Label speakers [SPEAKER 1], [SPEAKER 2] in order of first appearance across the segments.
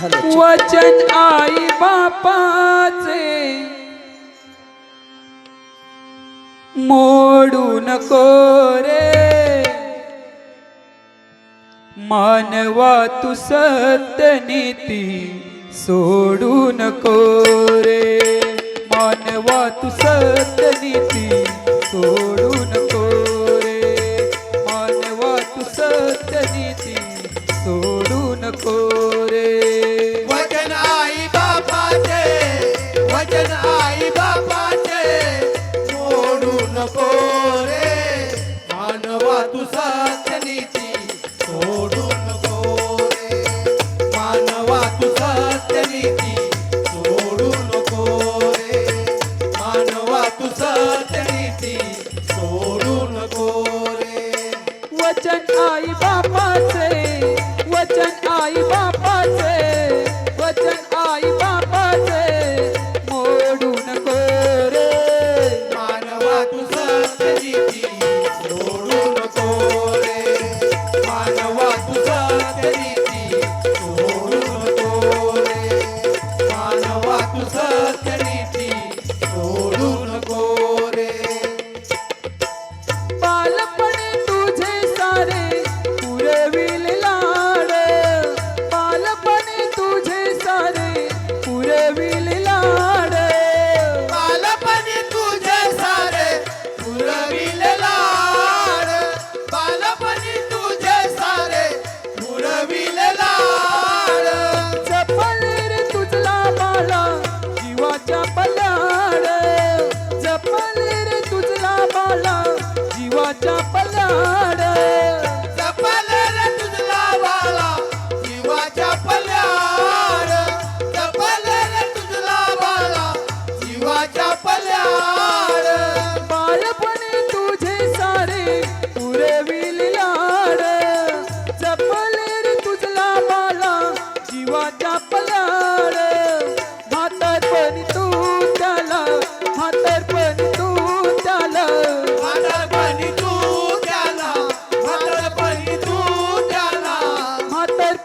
[SPEAKER 1] Hello
[SPEAKER 2] वचन आई बापाचे. मोडू नको रे. मानवा तू सत्य नीती सोडू नको रे. मानवा तू सत्य नीती सोडू नीती सोडू नको रे
[SPEAKER 3] वचन आई बापाचे वचन आई बापाचे मोडू नको रे मानवा तू सत्य नीती सोडू नको रे मानवा तू सत्य नीती सोडू नको रे मानवा तू सत्य नीती सोडू नको रे
[SPEAKER 2] वचन आई बापाचे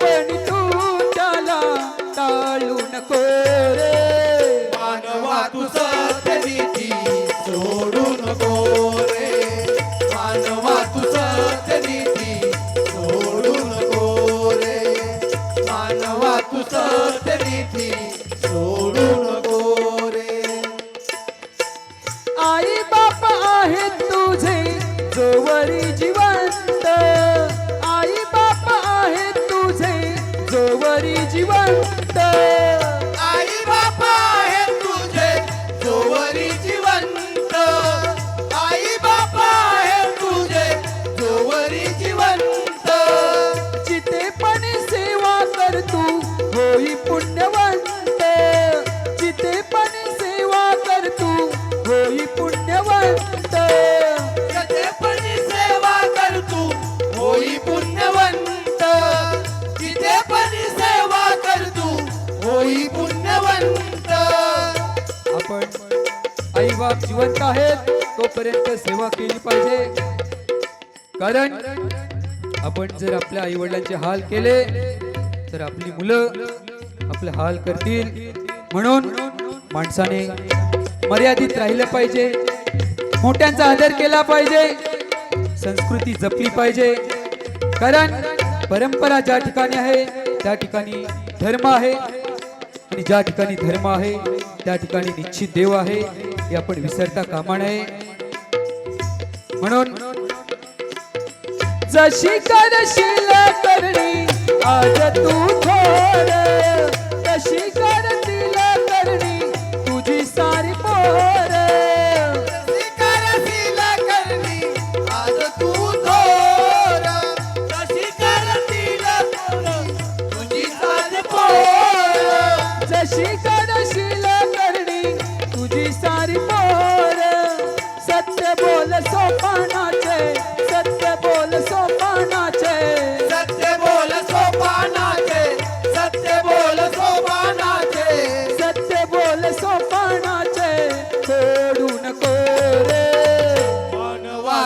[SPEAKER 2] म्हातारपणी तू त्याला टाळू नको रे
[SPEAKER 3] मानवा तू सत्यनीती सोडू नको रे मानवा तू सत्यनीती सोडू नको रे मानवा तू सत्यनीती सोडू नको रे
[SPEAKER 2] आई बाप आहेत तुझे जोवरी आई बाप जिवंत आहेत तोपर्यंत सेवा केली पाहिजे. कारण आपण जर आपल्या आई वडिलांचे हाल केले तर आपली मुलं आपले हाल करतील. म्हणून माणसाने मर्यादित राहिलं पाहिजे. मोठ्यांचा आदर केला पाहिजे. संस्कृती जपली पाहिजे. कारण परंपरा ज्या ठिकाणी आहे त्या ठिकाणी धर्म आहे. आणि ज्या ठिकाणी धर्म आहे त्या ठिकाणी निश्चित देव आहे. हे आपण विसरता कामा नये. म्हणून जशी करशील करणी आज तू थोर तशी करतील करणी तुझी सारी पोर.
[SPEAKER 3] करशील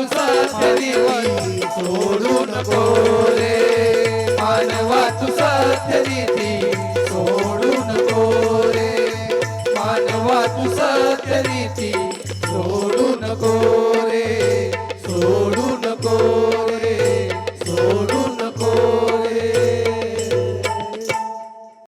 [SPEAKER 3] तुझा शरीर सोडू नको रे.
[SPEAKER 2] मानवा तुझा शरीर सोडू नको रे.
[SPEAKER 3] मानवा तुझा शरीर सोडू नको.